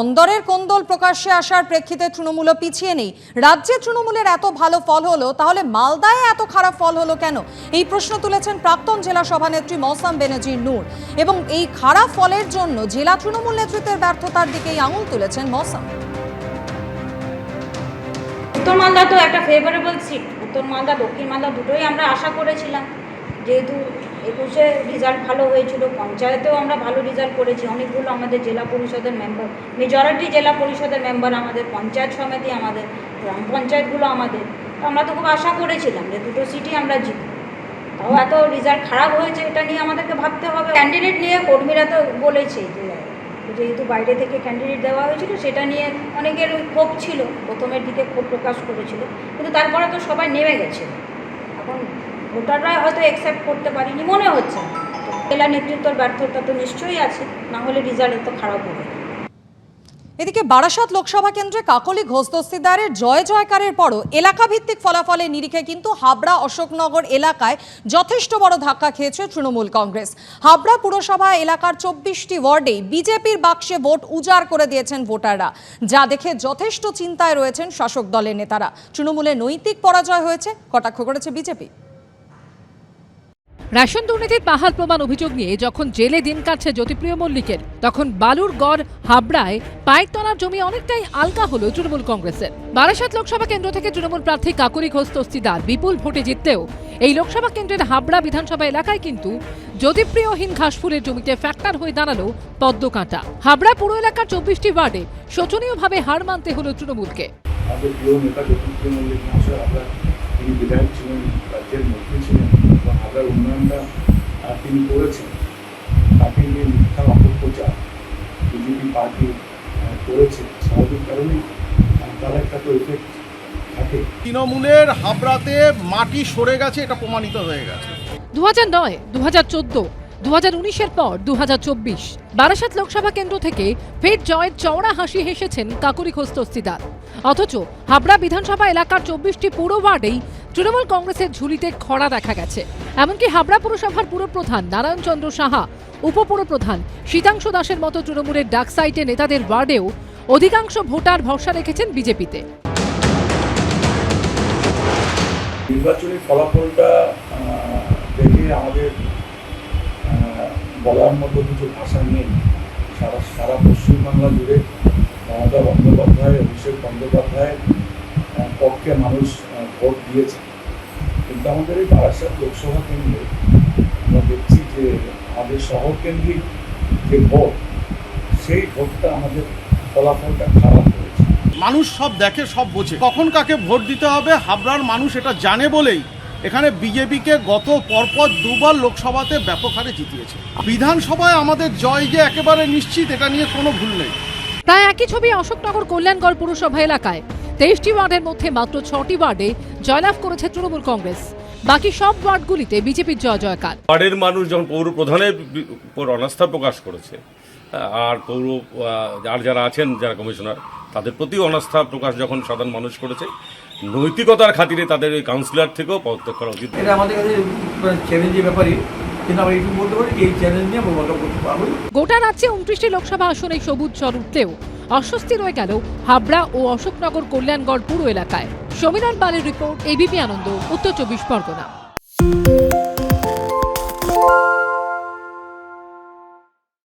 অন্দরের কোন্দল প্রকাশ্যে আসার প্রেক্ষিতে তৃণমূল পিছিয়ে নেই। রাজ্যে তৃণমূলের এত ভালো ফল হলো, তাহলে মালদায় এত খারাপ ফল হলো কেন? এই প্রশ্ন তুলেছেন প্রাক্তন জেলা সভানেত্রী মৌসাম বেনাজির নূর। এবং এই খারাপ ফলের জন্য জেলা তৃণমূল নেতৃত্বের ব্যর্থতার দিকেই আঙুল তুলেছেন মৌসাম। উত্তর মালদা তো একটা ফেভারেবল সিট উত্তর মালদা, দক্ষিণ মালদা দুটোই আমরা আশা করেছিলাম। যেহেতু একুশে রেজাল্ট ভালো হয়েছিল, পঞ্চায়েতেও আমরা ভালো রেজাল্ট করেছি, অনেকগুলো আমাদের জেলা পরিষদের মেম্বার মেজরিটি জেলা পরিষদের মেম্বার আমাদের, পঞ্চায়েত সমিতি আমাদের, গ্রাম পঞ্চায়েতগুলো আমাদের। আমরা তো খুব আশা করেছিলাম যে দুটো সিটই আমরা জিতব তাও এত রেজাল্ট খারাপ হয়েছে, এটা নিয়ে আমাদেরকে ভাবতে হবে। ক্যান্ডিডেট নিয়ে কর্মীরা তো বলেছে যেহেতু বাইরে থেকে ক্যান্ডিডেট দেওয়া হয়েছিল, সেটা নিয়ে অনেকের ক্ষোভ ছিল, প্রথমের দিকে ক্ষোভ প্রকাশ করেছিল, কিন্তু তারপরে তো সবাই নেমে গেছে। এখন ভোটাররা হয়তো অ্যাকসেপ্ট করতে পারেনি, মনে হচ্ছে জেলা নেতৃত্বর ব্যর্থতা তো নিশ্চয়ই আছে, না হলে রেজাল্ট তো খারাপ হবে। এদিকে বারাসাত লোকসভা কেন্দ্রে কাকলি ঘোষ দস্তিদারের জয় জয়কারের পরও এলাকা ভিত্তিক ফলাফলের নিরিখে কিন্তু হাবড়া অশোকনগর এলাকায় যথেষ্ট বড় ধাক্কা খেয়েছে তৃণমূল কংগ্রেস। হাবড়া পুরসভা এলাকার চব্বিশটি ওয়ার্ডেই বিজেপির বাক্সে ভোট উজাড় করে দিয়েছেন ভোটাররা, যা দেখে যথেষ্ট চিন্তায় রয়েছেন শাসক দলের নেতারা। তৃণমূলের নৈতিক পরাজয় হয়েছে, কটাক্ষ করেছে বিজেপি। রেশন দুর্নীতির পাহাল প্রমাণ অভিযোগ নিয়ে যখন জেলে দিন কাটছে জ্যোতিপ্রিয় মল্লিকের, তখন বালুরগড়, হাবড়ায় পাইকতলার জমি অনেকটাই আলগা হলো তৃণমূল কংগ্রেসের। বারাসাত লোকসভা কেন্দ্র থেকে তৃণমূল প্রার্থী কাকুরি ঘোষ তস্তিদার বিপুল ভোটে জিততেও এই লোকসভা কেন্দ্রের হাবড়া বিধানসভা এলাকায় কিন্তু জ্যোতিপ্রিয়হীন ঘাসফুলের জমিতে ফ্যাক্টর হয়ে দাঁড়াল পদ্মকাঁটা হাবড়া পুরো এলাকার চব্বিশটি ওয়ার্ডে শোচনীয়ভাবে হার মানতে হলো তৃণমূলকে। আমাদের প্রিয় নেতা জ্যোতিপ্রিয় মল্লিক মহাশয়, আমরা তিনি বিধায়ক ছিলেন, রাজ্যের মন্ত্রী ছিলেন হাবড়ার উন্নয়নটা তিনি করেছেন। তাকে নিয়ে মিথ্যা অপপ্রচার বিজেপি পার্টি করেছে। স্বাভাবিক কারণেই তার একটা তো এফেক্ট থাকে। তৃণমূলের হাবড়াতে মাটি সরে গেছে এটা প্রমাণিত হয়ে গেছে। দু হাজার নয় দু হাজার চোদ্দ দু হাজার উনিশের পর দু হাজার চব্বিশ বারাসাত লোকসভা কেন্দ্র থেকে ফের জয়ের চওড়া হাসি হেসেছেন কাকুরি ঘোষ দস্তিদার অথচ হাবড়া বিধানসভা এলাকার চব্বিশটি পুরো ওয়ার্ডেই তৃণমূল কংগ্রেসের ঝুলিতে খরা দেখা গেছে। এমনকি হাবড়া পুরসভার পুরপ্রধান নারায়ণচন্দ্র সাহা, উপপুরপ্রধান শীতাংশু দাসের মতো তৃণমূলের ডাক সাইটে নেতাদের ওয়ার্ডেও অধিকাংশ ভোটার ভরসা রেখেছেন বিজেপিতে। নির্বাচনী ফলাফলটা দেখে আমাদের বলার মতো কিছু ভাষা নেই। সারা সারা পশ্চিমবাংলা জুড়ে মমতা বন্দ্যোপাধ্যায়, অভিষেক বন্দ্যোপাধ্যায় পক্ষে মানুষ ভোট দিয়েছে। কিন্তু আমাদের এই বারাসাত লোকসভা কেন্দ্রে আমরা দেখছি যে আমাদের শহর কেন্দ্রিক যে ভোট, সেই ভোটটা আমাদের ফলাফলটা খারাপ হয়েছে মানুষ সব দেখে, সব বোঝে। কখন কাকে ভোট দিতে হবে, হাবড়ার মানুষ এটা জানে বলেই এখানে বিজেপিকে গত পরপর দুবার লোকসভাতে ব্যাপক হারে জিতিয়েছে। বিধানসভায় আমাদের জয় যে একেবারে নিশ্চিত, এটা নিয়ে কোনো ভুল নেই। প্রায় একই ছবি অশোকনগর কল্যাণগড় পুরসভা এলাকায়। তেইশটি ওয়ার্ডের মধ্যে মাত্র ছটি ওয়ার্ডে জয়লাভ করেছে তৃণমূল কংগ্রেস। বাকি সব ওয়ার্ডগুলিতে বিজেপির জয় জয়কার। ওয়ার্ডের মানুষ যখন পৌর প্রধানের উপর অনাস্থা প্রকাশ করেছে আর পৌর আর যারা আছেন যারা কমিশনার তাদের প্রতি অনাস্থা প্রকাশ যখন সাধারণ মানুষ করেছে নৈতিকতার খাতিরে তাদের ওই কাউন্সিলর থেকেও পদত্যাগ করা উচিত। এটা আমাদের কাছে চ্যালেঞ্জের ব্যাপারই। গোটা রাজ্যে উনত্রিশটি লোকসভা আসনে সবুজ চর উঠলেও অস্বস্তি রয়ে গেল হাবড়া ও অশোকনগর কল্যাণগড় পুরো এলাকায়। সমীরণ পালের রিপোর্ট, এবিপি আনন্দ, উত্তর চব্বিশ পরগনা।